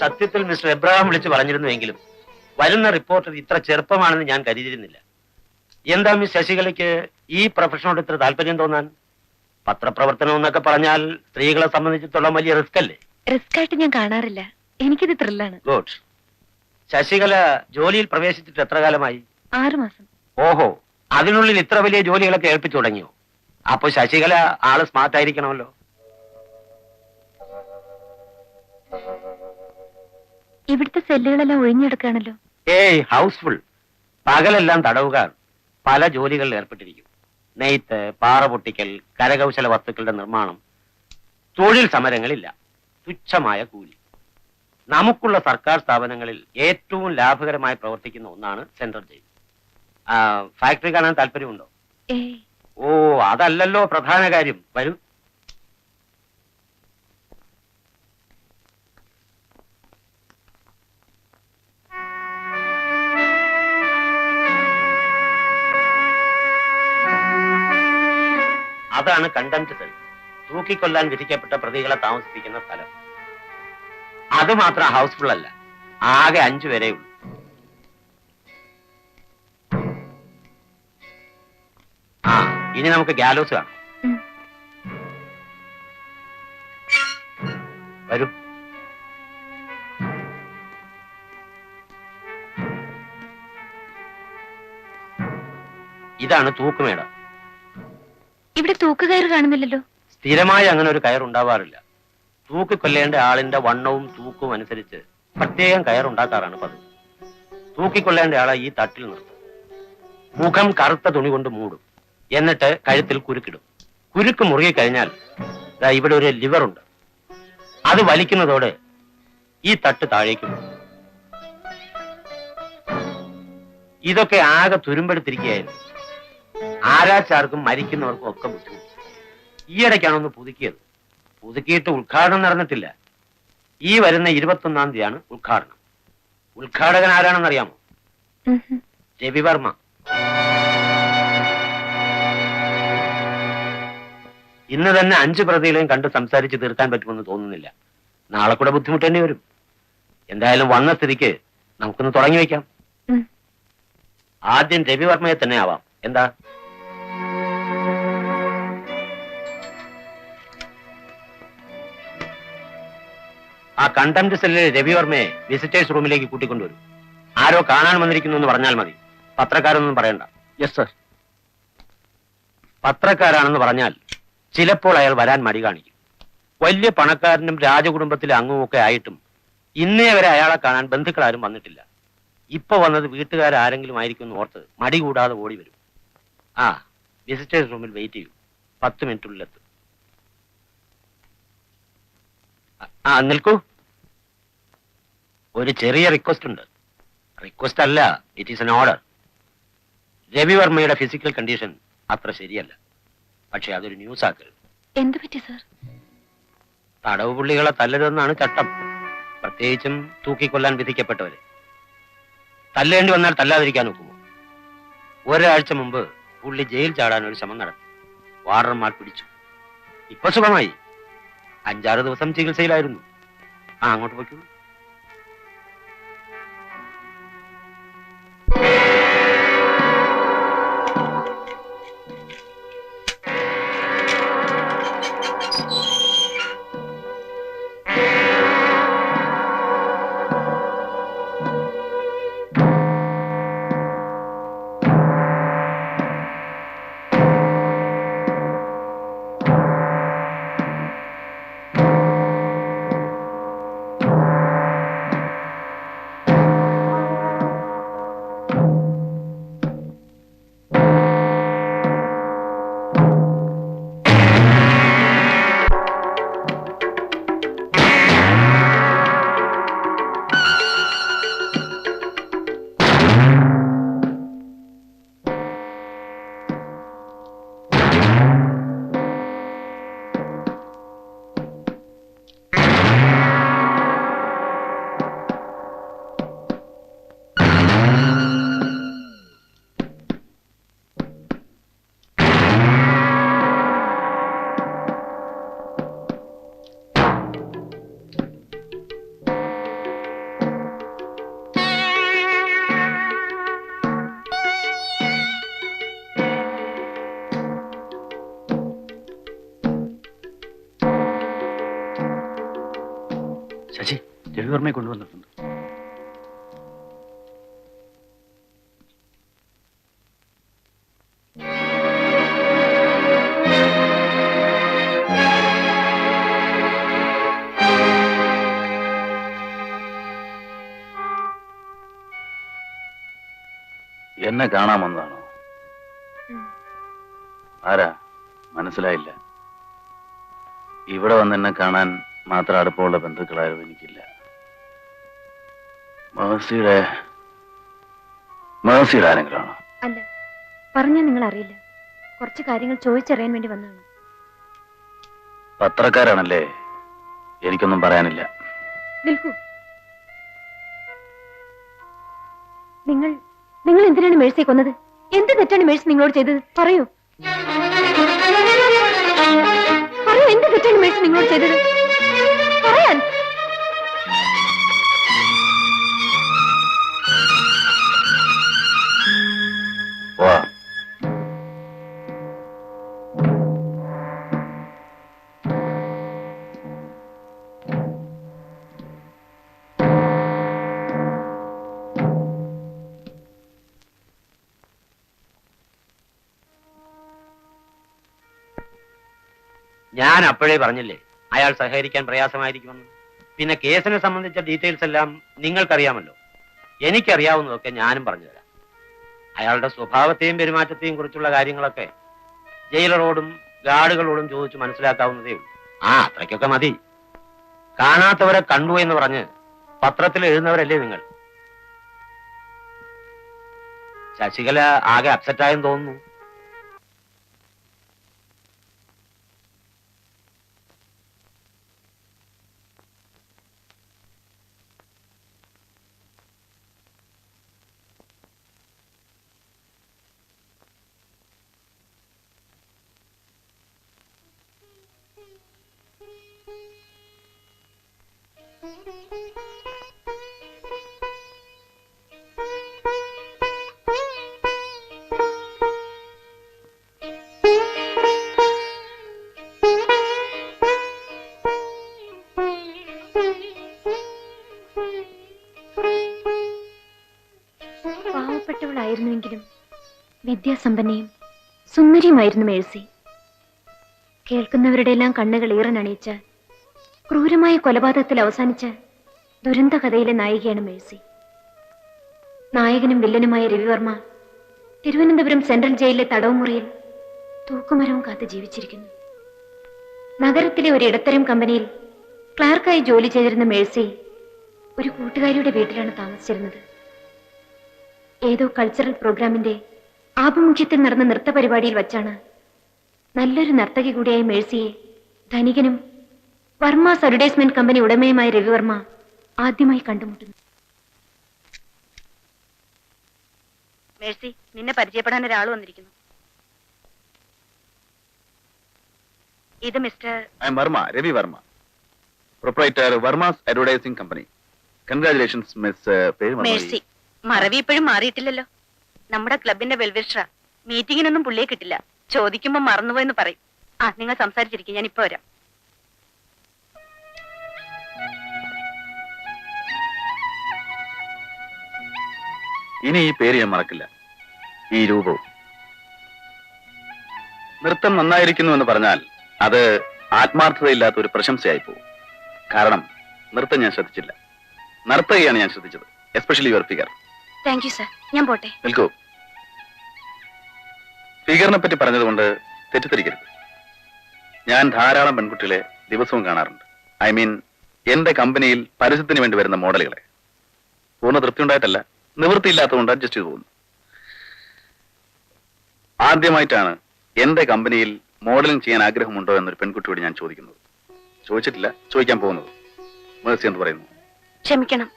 സത്യത്തിൽ mister Abraham വിളിച്ച് പറഞ്ഞിരുന്നുവെങ്കിലും വരുന്ന റിപ്പോർട്ടർ ഇത്ര ചെറുപ്പമാണെന്ന് ഞാൻ കരുതിയിരുന്നില്ല. എന്താ മിസ് ശശികലയ്ക്ക് ഈ പ്രൊഫഷനോട് ഇത്ര താല്പര്യം തോന്നാൻ? പത്രപ്രവർത്തനം എന്നൊക്കെ പറഞ്ഞാൽ സ്ത്രീകളെ സംബന്ധിച്ചിടത്തോളം വലിയ റിസ്ക് അല്ലേ? റിസ്ക് ആയിട്ട് ഞാൻ കാണാറില്ല. എനിക്കിത് ത്രില്ലാണ്. ഗുഡ്. ശശികല ജോലിയിൽ പ്രവേശിച്ചിട്ട് എത്ര കാലമായി? ആറു മാസം. ഓഹോ. അതിനുള്ളിൽ ഇത്ര വലിയ ജോലികളൊക്കെ ഏൽപ്പിച്ചു തുടങ്ങിയോ? അപ്പൊ ശശികല ആൾ സ്മാർട്ട് ആയിരിക്കണമല്ലോ ഇവിടുത്തെ സെല്ലുകളെല്ലാം ഒഴിഞ്ഞെടുക്കുകയാണല്ലോ. ഏയ് ഹൗസ്ഫുൾ. പകലെല്ലാം തടവുകാർ. പല ജോലികളിൽ ഏർപ്പെട്ടിരിക്കും. നെയ്ത്ത് പാറ പൊട്ടിക്കൽ കരകൗശല വസ്തുക്കളുടെ നിർമ്മാണം. തൊഴിൽ സമരങ്ങളില്ല. തുച്ഛമായ കൂലി. നമുക്കുള്ള സർക്കാർ സ്ഥാപനങ്ങളിൽ ഏറ്റവും ലാഭകരമായി പ്രവർത്തിക്കുന്ന ഒന്നാണ് സെൻട്രൽ ജയിൽ. ഫാക്ടറി കാണാൻ താല്പര്യമുണ്ടോ? ഓ അതല്ലല്ലോ പ്രധാന കാര്യം. വരൂ. അതാണ് കണ്ടംപ്റ്റ് സെൽ തൂക്കിക്കൊല്ലാൻ വിധിക്കപ്പെട്ട പ്രതികളെ താമസിപ്പിക്കുന്ന സ്ഥലം. അത് മാത്രം ഹൗസ്ഫുൾ അല്ല. ആകെ അഞ്ചു വരെ ഉള്ളൂ. ആ ഇനി നമുക്ക് ഗാലോസ് കാണാം. വരൂ. ഇതാണ് തൂക്കുമേട. ഇവിടെ തൂക്കുകയറ് കാണുന്നില്ലല്ലോ? സ്ഥിരമായി അങ്ങനെ ഒരു കയർ ഉണ്ടാവാറില്ല. തൂക്കിക്കൊല്ലേണ്ട ആളിന്റെ വണ്ണവും തൂക്കും അനുസരിച്ച് പ്രത്യേകം കയർ ഉണ്ടാക്കാറാണ് പതിവ്. തൂക്കിക്കൊള്ളേണ്ട ആളെ ഈ തട്ടിൽ നിർത്തും. മുഖം കറുത്ത തുണി കൊണ്ട് മൂടും. എന്നിട്ട് കഴുത്തിൽ കുരുക്കിടും. കുരുക്ക് മുറുകി കഴിഞ്ഞാൽ ഇവിടെ ഒരു ലിവർ ഉണ്ട്. അത് വലിക്കുന്നതോടെ ഈ തട്ട് താഴേക്ക് ഇതൊക്കെ ആകെ തുരുമ്പെടുത്തിരിക്കുകയായിരുന്നു. ആരാച്ചാർക്കും മരിക്കുന്നവർക്കും ഒക്കെ ബുദ്ധിമുട്ട്. ഈയിടയ്ക്കാണ് ഒന്ന് പുതുക്കിയത്. പുതുക്കിയിട്ട് ഉദ്ഘാടനം നടന്നിട്ടില്ല. ഈ വരുന്ന ഇരുപത്തൊന്നാം തീയതിയാണ് ഉദ്ഘാടനം. ഉദ്ഘാടകൻ ആരാണെന്ന് അറിയാമോ രവി വർമ്മ. രവിവർമ്മ ഇന്ന് തന്നെ അഞ്ച് പ്രതികളെയും കണ്ട് സംസാരിച്ച് തീർക്കാൻ പറ്റുമെന്ന് തോന്നുന്നില്ല. നാളെ കൂടെ ബുദ്ധിമുട്ട് തന്നെ വരും. എന്തായാലും വന്ന സ്ഥിതിക്ക് നമുക്കൊന്ന് തുടങ്ങി വെക്കാം. ആദ്യം രവിവർമ്മയെ തന്നെ ആവാം. എന്താ? ആ കണ്ടംപ്റ്റ് സെല്ലിലെ രവിവർമ്മയെ വിസിറ്റേഴ്സ് റൂമിലേക്ക് കൂട്ടിക്കൊണ്ടുവരും. ആരോ കാണാൻ വന്നിരിക്കുന്നു എന്ന് പറഞ്ഞാൽ മതി. പത്രക്കാരൊന്നും പറയണ്ട. യെസ് സർ പത്രക്കാരാണെന്ന് പറഞ്ഞാൽ ചിലപ്പോൾ അയാൾ വരാൻ മടി കാണിക്കും. വലിയ പണക്കാരനും രാജകുടുംബത്തിലെ അംഗവുമൊക്കെ ആയിട്ടും ഇന്നേ വരെ അയാളെ കാണാൻ ബന്ധുക്കൾ ആരും വന്നിട്ടില്ല. ഇപ്പൊ വന്നത് വീട്ടുകാരാരെങ്കിലും ആയിരിക്കും എന്ന് ഓർത്ത് മടി കൂടാതെ ഓടി വരും. ആ വിസിറ്റേഴ്സ് റൂമിൽ വെയിറ്റ് ചെയ്യും. പത്ത് മിനിറ്റുള്ളിലെത്തും ആ, നിൽക്കൂ. ഒരു ചെറിയ റിക്വസ്റ്റ് ഉണ്ട്. റിക്വസ്റ്റ് അല്ല ഇറ്റ് ഈസ് എൻ ഓർഡർ രവിവർമ്മയുടെ ഫിസിക്കൽ കണ്ടീഷൻ അത്ര ശരിയല്ല. പക്ഷെ അതൊരു ന്യൂസ് ആക്കരുത് എന്ത് പറ്റി സർ തടവ് പുള്ളികളെ തല്ലരുതെന്നാണ് ചട്ടം. പ്രത്യേകിച്ചും തൂക്കിക്കൊല്ലാൻ വിധിക്കപ്പെട്ടവര്. തല്ലേണ്ടി വന്നാൽ തല്ലാതിരിക്കാൻ നോക്കുമോ ഒരാഴ്ച മുമ്പ് പുള്ളി ജയിൽ ചാടാൻ ഒരു ശ്രമം നടത്തി. വാർഡർമാർ പിടിച്ചു. ഇപ്പൊ സുഖമായി? അഞ്ചാറ് ദിവസം ചികിത്സയിലായിരുന്നു. ആ അങ്ങോട്ട് പോയിക്കോളൂ രവിവർമ്മയെ കൊണ്ടുവന്നിട്ടുണ്ട്. എന്നെ കാണാമെന്നാണോ? ആരാ? മനസ്സിലായില്ല. ഇവിടെ വന്ന് എന്നെ കാണാൻ മാത്രം അടുപ്പമുള്ള ബന്ധുക്കളാരും എനിക്കില്ല. മേഴ്സിയുടെ മേഴ്സിയുടെ ആരെങ്കിലാണോ അല്ല പറഞ്ഞാൽ നിങ്ങൾ അറിയില്ല കുറച്ച് കാര്യങ്ങൾ ചോദിച്ചറിയാൻ വേണ്ടി വന്നതാണ്. പത്രക്കാരാണല്ലേ? എനിക്കൊന്നും പറയാനില്ല. നിൽക്കൂ നിങ്ങൾ നിങ്ങൾ എന്തിനാണ് മേഴ്സിയെ കൊന്നത്? എന്ത് തെറ്റാണ് മേഴ്സി നിങ്ങളോട് ചെയ്തത്? പറയൂ. പറയൂ എന്ത് തെറ്റാണ് മേഴ്സി നിങ്ങളോട് ചെയ്തത്? ഞാൻ അപ്പോഴേ പറഞ്ഞില്ലേ അയാൾ സഹകരിക്കാൻ പ്രയാസമായിരിക്കുമെന്ന്. പിന്നെ കേസിനെ സംബന്ധിച്ച ഡീറ്റെയിൽസ് എല്ലാം നിങ്ങൾക്കറിയാമല്ലോ. എനിക്കറിയാവുന്നതൊക്കെ ഞാനും പറഞ്ഞു തരാം അയാളുടെ സ്വഭാവത്തെയും പെരുമാറ്റത്തെയും കുറിച്ചുള്ള കാര്യങ്ങളൊക്കെ ജയിലറോടും ഗാർഡുകളോടും ചോദിച്ചു മനസ്സിലാക്കാവുന്നതേ ഉള്ളൂ. ആ അത്രയ്ക്കൊക്കെ മതി. കാണാത്തവരെ കണ്ടു എന്ന് പറഞ്ഞ് പത്രത്തിൽ എഴുതുന്നവരല്ലേ നിങ്ങൾ? ശശികല ആകെ അപ്സെറ്റായെന്ന് തോന്നുന്നു. പാവപ്പെട്ടവളായിരുന്നുവെങ്കിലും വിദ്യാസമ്പന്നയും സുന്ദരിയുമായിരുന്നു മേഴ്സി. കേൾക്കുന്നവരുടെ എല്ലാം കണ്ണുകൾ ഈറനണിയിച്ച ക്രൂരമായ കൊലപാതകത്തിൽ അവസാനിച്ച ദുരന്ത കഥയിലെ നായികയാണ് മേഴ്സി. നായകനും വില്ലനുമായ രവിവർമ്മ തിരുവനന്തപുരം സെൻട്രൽ ജയിലിലെ തടവുമുറിയിൽ തൂക്കുമരവും കാത്ത് ജീവിച്ചിരിക്കുന്നു. നഗരത്തിലെ ഒരു ഇടത്തരം കമ്പനിയിൽ ക്ലാർക്കായി ജോലി ചെയ്തിരുന്ന മേഴ്സി ഒരു കൂട്ടുകാരിയുടെ വീട്ടിലാണ് താമസിച്ചിരുന്നത്. ഏതോ കൾച്ചറൽ പ്രോഗ്രാമിന്റെ ആഭിമുഖ്യത്തിൽ നടന്ന നൃത്ത പരിപാടിയിൽ വച്ചാണ് നല്ലൊരു നർത്തകി കൂടിയായ മേഴ്സിയെ ധനികനും വർമാസ് അഡ്വർടൈസ്മെന്റ് കമ്പനി ഉടമയുമായ രവിവർമ്മ ആദ്യമായി കണ്ടുമുട്ടുന്നു. മേഴ്സി നിന്നെ പരിചയപ്പെടാൻ ഒരാൾ വന്നിരിക്കുന്നു. ഇത് mister I M Varma Ravi Varma proprietor Varma's advertising company. Congratulations miss. Mercy മറവി ഇപ്പോഴും മാറിയിട്ടില്ലല്ലോ. നമ്മുടെ ക്ലബിന്റെ വെൽവിഷറ മീറ്റിങ്ങിനൊന്നും പുള്ളിയെ കിട്ടില്ല. ചോദിക്കുമ്പോ മറന്നുപോയെന്ന് പറയും. ആ നിങ്ങൾ സംസാരിച്ചിരിക്കും ഞാൻ ഇപ്പൊ വരാം. ഇനി ഈ പേര് ഞാൻ മറക്കില്ല. ഈ രൂപവും. നൃത്തം നന്നായിരിക്കുന്നു എന്ന് പറഞ്ഞാൽ അത് ആത്മാർത്ഥതയില്ലാത്ത ഒരു പ്രശംസയായി പോകും കാരണം നൃത്തം ഞാൻ ശ്രദ്ധിച്ചില്ല. നർത്തകയാണ് ഞാൻ ശ്രദ്ധിച്ചത് especially your figure thank you sir ഞാൻ പോട്ടെ. നിൽക്കൂ. ഫിഗറിനെ പറ്റി പറഞ്ഞതുകൊണ്ട് തെറ്റിദ്ധരിക്കരുത്. ഞാൻ ധാരാളം പെൺകുട്ടികളെ ദിവസവും കാണാറുണ്ട്. ഐ മീൻ എന്റെ കമ്പനിയിൽ പരസ്യത്തിന് വേണ്ടി വരുന്ന മോഡലുകളെ. പൂർണ തൃപ്തി ഉണ്ടായിട്ടല്ല നിവൃത്തിയില്ലാത്തതുകൊണ്ട് അഡ്ജസ്റ്റ് ചെയ്തു പോകുന്നു. ആദ്യമായിട്ടാണ് എന്റെ കമ്പനിയിൽ മോഡലിംഗ് ചെയ്യാൻ ആഗ്രഹമുണ്ടോ എന്നൊരു പെൺകുട്ടിയോട് ഞാൻ ചോദിക്കുന്നത്. ചോദിച്ചിട്ടില്ല ചോദിക്കാൻ പോകുന്നത്. മേഴ്സി എന്ന് പറയുന്നു? ക്ഷമിക്കണം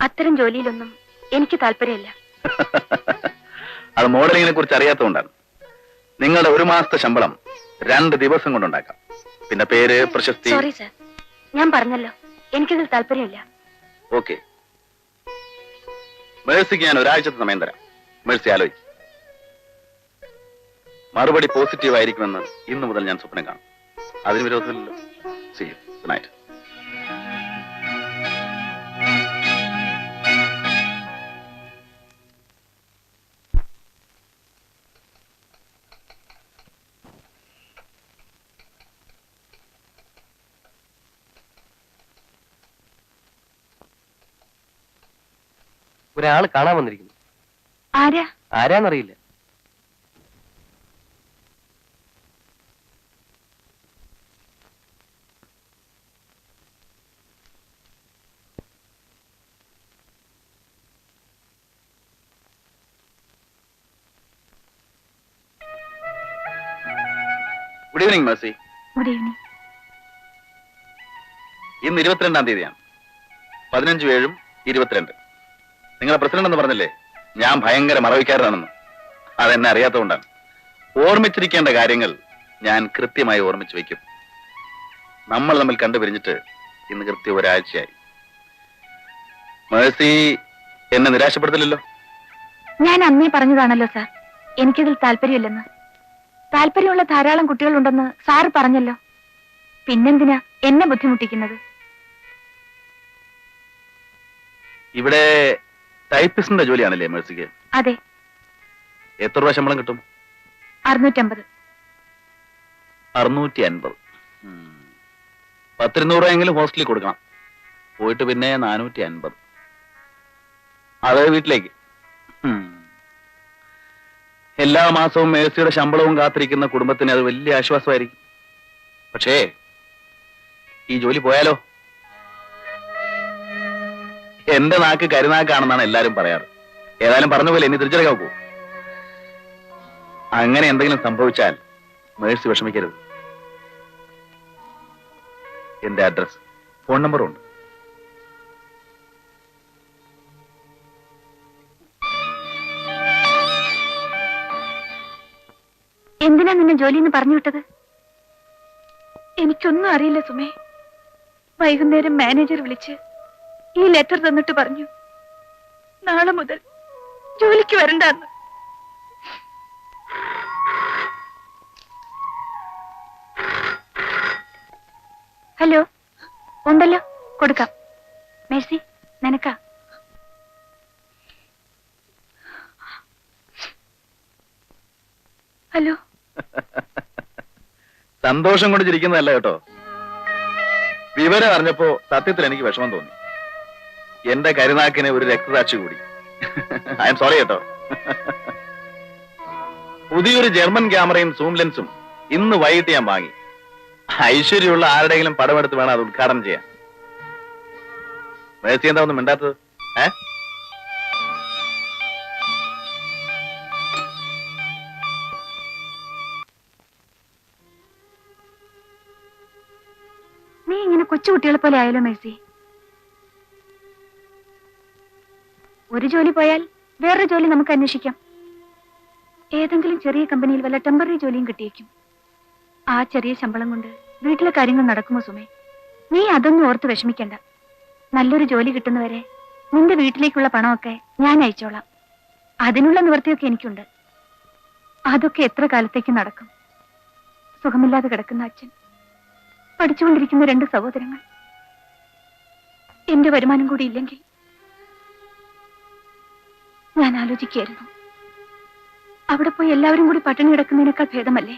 അത്തരം ജോലിയിലൊന്നും എനിക്ക് താല്പര്യമില്ല. അത് മോഡലിങ്ങിനെ കുറിച്ച് അറിയാത്തതുകൊണ്ടാണ്. നിങ്ങളുടെ ഒരു മാസത്തെ ശമ്പളം രണ്ട് ദിവസം കൊണ്ടുണ്ടാക്കാം. പിന്നെ പേര് പ്രശസ്തി. സോറി സർ ഞാൻ പറഞ്ഞല്ലോ. എനിക്കതിൽ താല്പര്യമില്ല. ഓക്കെ മേഴ്സിക്ക് ഞാൻ ഒരാഴ്ചത്തെ സമയം തരാം. മേഴ്സി ആലോചിക്കും. മറുപടി പോസിറ്റീവ് ആയിരിക്കുമെന്ന് ഇന്നു മുതൽ ഞാൻ സ്വപ്നം കാണും. അതിന് വിരോധമില്ലല്ലോ. സി ഗുഡ് നൈറ്റ് ഒരാൾ കാണാൻ വന്നിരിക്കുന്നു. ആരാ? ആരാന്നറിയില്ല. Good evening Mercy good evening ഇന്ന് ഇരുപത്തിരണ്ടാം തീയതിയാണ്. പതിനഞ്ച് ഏഴും ഇരുപത്തിരണ്ട്. നിങ്ങളെ പ്രസിഡന്റ് എന്ന് പറഞ്ഞില്ലേ? ഞാൻ ഭയങ്കര മറവിക്കാരനാണെന്ന്. അതെന്നെ അറിയാത്തതുകൊണ്ടാണ്. ഓർമ്മിച്ചിരിക്കേണ്ട കാര്യങ്ങൾ ഞാൻ കൃത്യമായി ഓർമ്മിച്ച് വയ്ക്കും. നമ്മൾ തമ്മിൽ കണ്ടുപിരിഞ്ഞിട്ട് ഇന്ന് കൃത്യം ഒരാഴ്ചയായി. മേഴ്സി എന്നെ നിരാശപ്പെടുത്തില്ലല്ലോ? ഞാൻ അന്നേ പറഞ്ഞതാണല്ലോ സാർ. എനിക്കിതിൽ താല്പര്യമില്ലെന്ന്. താല്പര്യമുള്ള ധാരാളം കുട്ടികളുണ്ടെന്ന് സാറ് പറഞ്ഞല്ലോ. പിന്നെന്തിനാ എന്നെ ബുദ്ധിമുട്ടിക്കുന്നത്? ഇവിടെ ടൈപ്പിസ്റ്റിന്റെ ജോലിയാണല്ലേ മേഴ്സിക്ക്? അതെ. എത്ര രൂപ ശമ്പളം കിട്ടും? അറുന്നൂറ്റമ്പത്. അറുന്നൂറ്റി അൻപത് പത്തിരുന്നൂറ് രൂപയെങ്കിലും ഹോസ്റ്റലിൽ കൊടുക്കണം. പോയിട്ട് പിന്നെ നാനൂറ്റി അൻപത് അതെ വീട്ടിലേക്ക്. എല്ലാ മാസവും മേഴ്സിയുടെ ശമ്പളവും കാത്തിരിക്കുന്ന കുടുംബത്തിന് അത് വലിയ ആശ്വാസമായിരിക്കും. പക്ഷേ ഈ ജോലി പോയാലോ? എന്റെ നാക്ക് കരുനാക്കാണെന്നാണ് എല്ലാരും പറയാറ്. ഏതായാലും പറഞ്ഞ പോലെ ഇനി തിരിച്ചറിയാൻ പോകും അങ്ങനെ എന്തെങ്കിലും സംഭവിച്ചാൽ നേഴ്സ് വിഷമിക്കരുത്. എന്റെ അഡ്രസ് ഫോൺ നമ്പറും ഉണ്ട്. എന്തിനാ നിന്നെ ജോലിന്ന് പറഞ്ഞു വിട്ടത്? എനിക്കൊന്നും അറിയില്ല സുമേ. വൈകുന്നേരം മാനേജർ വിളിച്ച് ഈ ലെറ്റർ തന്നിട്ട് പറഞ്ഞു നാളെ മുതൽ ജോലിക്ക് വരണ്ടെന്ന് ഹലോ ഉണ്ടല്ലോ കൊടുക്കാം. മേഴ്സി നിനക്കാ. ഹലോ. സന്തോഷം കൊണ്ട് ചിരിക്കുന്നതല്ല കേട്ടോ. വിവരം അറിഞ്ഞപ്പോ സത്യത്തിൽ എനിക്ക് വിഷമം തോന്നി. എന്റെ കരുനാക്കിന് ഒരു രക്തസാക്ഷി കൂടി. ഐ എം സോറി കേട്ടോ. പുതിയൊരു ജർമ്മൻ ക്യാമറയും സൂം ലെൻസും ഇന്ന് വൈകിട്ട് ഞാൻ വാങ്ങി. ഐശ്വര്യമുള്ള ആരുടെയെങ്കിലും പടമെടുത്ത് വേണം അത് ഉദ്ഘാടനം ചെയ്യാൻ. മേഴ്സി എന്താ ഒന്നും മിണ്ടാത്തത്? ഏ? നീ ഇങ്ങനെ കൊച്ചുകുട്ടികളെ പോലെ ആയാലോ മേഴ്സി. ഒരു ജോലി പോയാൽ വേറൊരു ജോലി നമുക്ക് അന്വേഷിക്കാം. ഏതെങ്കിലും ചെറിയ കമ്പനിയിൽ വല്ല ടെമ്പററി ജോലിയും കിട്ടിയേക്കും. ആ ചെറിയ ശമ്പളം കൊണ്ട് വീട്ടിലെ കാര്യങ്ങൾ നടക്കുമോ സുമേ? നീ അതൊന്നും ഓർത്ത് വിഷമിക്കണ്ട. നല്ലൊരു ജോലി കിട്ടുന്നവരെ നിന്റെ വീട്ടിലേക്കുള്ള പണമൊക്കെ ഞാൻ അയച്ചോളാം. അതിനുള്ള നിവൃത്തിയൊക്കെ എനിക്കുണ്ട്. അതൊക്കെ എത്ര കാലത്തേക്ക് നടക്കും? സുഖമില്ലാതെ കിടക്കുന്ന അച്ഛൻ പഠിച്ചുകൊണ്ടിരിക്കുന്ന രണ്ട് സഹോദരങ്ങൾ. എന്റെ വരുമാനം കൂടി ഇല്ലെങ്കിൽ ഞാൻ ആലോചിക്കുകയായിരുന്നു. അവിടെ പോയി എല്ലാവരും കൂടി പട്ടിണി കിടക്കുന്നതിനേക്കാൾ ഭേദമല്ലേ?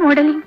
മോഡലിംഗ്